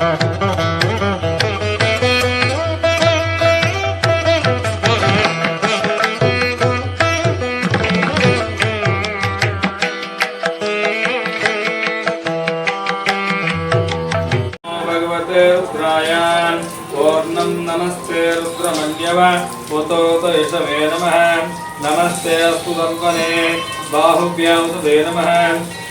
नमो भगवते रुद्राय पूर्णं नमस्ते रुद्रमन्यव उतोत यशवे नमः। नमस्ते अस्तु तन्वने बाहुभ्यां सुदे नमः।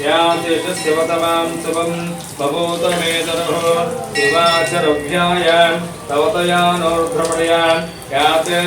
या देशस्यवतमां शुभं बभूत शिवाचरभ्याय तवतया नोर्भ्रमणया या ते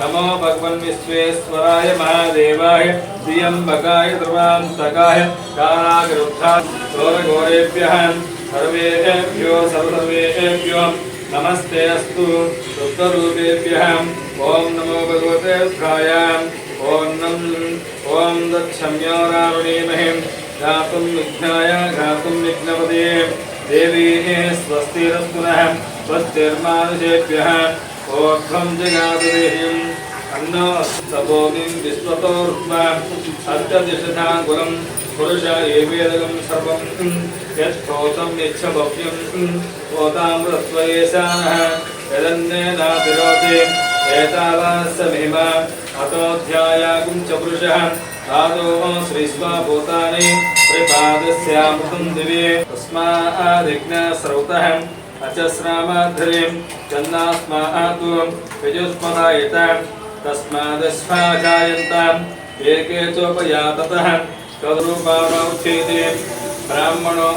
नमो भगवन् विश्वेश्वराय महादेवाय। त्र्यम्बकाय ध्रुवान्तकाय कारागरुद्धाय घोरघोरेभ्यः सर्वेभ्यो सर्वसर्वेभ्यो नमस्ते अस्तु रुद्ररूपेभ्यः ॐ नमो भगवते रुद्राय ॐ नम् ॐ दक्षम्यो रावणीमहे घातुं विघ्नाय घातुं विघ्नपदे। देवी स्वस्तिरस्तु नः स्वस्तिर्मानुषेभ्यः। ऊर्ध्वं जगादुदेह्यम् अन्नो सभोमिं विश्वतोर्ध्वा सत्यदिशधाङ्कुलं पुरुष एवेदकं सर्वं यच्छोतं यच्छभव्यं भवतामृत्वयेशानः यदन्नेनातिरोति एतावास्य महिमा अतोऽध्यायागुं च पुरुषः। आदो श्रीस्वाभूतानि त्रिपादस्यामृतं दिवे। तस्मादिज्ञस्रौतः अचस्रामाधरिं चन्नास्मातु यजुष्मदायत तस्मादस्माजायन्ताम् एके चोपयाततः। तद्रूपाणोच्येते ब्राह्मणो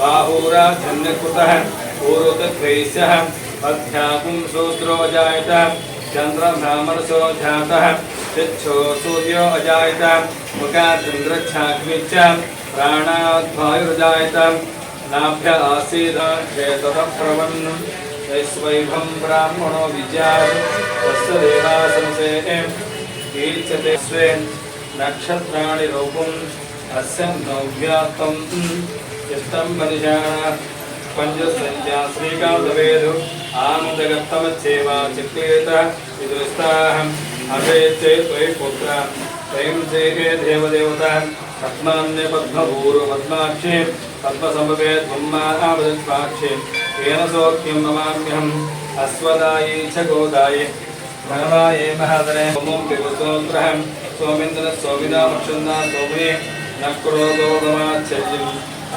बाहूराजन्यकृतः पूर्वतद्वैस्यः अध्यापुं शूद्रो जायत। चन्द्रब्राह्मणसो जातः चिच्छो सूर्यो अजायत मुखाचन्द्रच्छाग्निश्च प्राणाद्वायुर्जायत। नाभ्य आसीद चेततः वैश्वैभं ब्राह्मणो विचार तस्य स्वे नक्षत्राणि रूपम् अस्य नव्यात्तं मनिषाण पञ्चसञ्ज्ञा श्रीकान्तवेदु आनन्दगत्तमच्चेवा चिक्लेत विदुस्ताहम् अभेत्ते त्वयि पुत्र त्वयं चेहे देवदेवता पद्मान्य पद्मपूर्व पद्माक्षे पद्मसमवे त्वम्मावदत्पाक्षे येन सौख्यं नमाम्यहम् अस्वदायै च गोदाये धनवाये महादने मम पिबुतोत्रहं सोमिन्द्र सोमिनामक्षुन्ना सोमिने न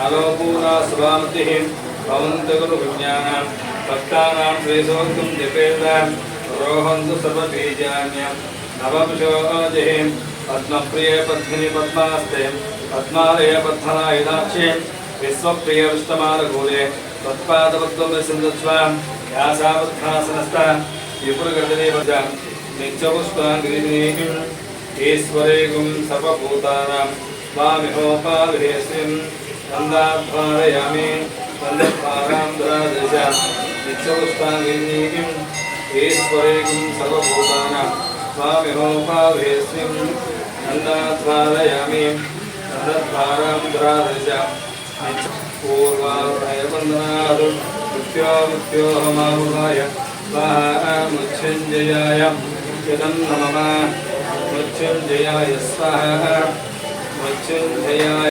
क्रोधो नमाच्छल्यम् अलोपूना सुभामतिः भवन्तगुरुविज्ञानां भक्तानां श्रीसोक्तं दिपेतां रोहन्तु सर्वबीजान्यं। नवंशो अजहिं पद्मप्रिये पद्मिनि पद्मास्ते, पद्मालय पद्मनायदाक्षे विश्वप्रिय विष्टमालगूले तत्पादपद्मसिन्धस्वां यासावद्धासनस्ता विपुलगर्दने भजां नित्यपुष्पाङ्गिरीम् ईश्वरेगुं सर्वभूतानां स्वामिहोपाविहेस्मिन् గంధాభారయామి గంధభారాంధ్రాదశ నిత్యపుష్పాంగిం ఈశ్వరేకం సర్వభూతాన స్వామిహోపావేస్మిం గంధాధ్వారయామి గంధభారాంధ్రాదశ పూర్వాభయవందనాదు మృత్యో మృత్యోహమాయ మృత్యుంజయాయ ఇదం నమ మృత్యుంజయాయ స్వాహ మృత్యుంజయాయ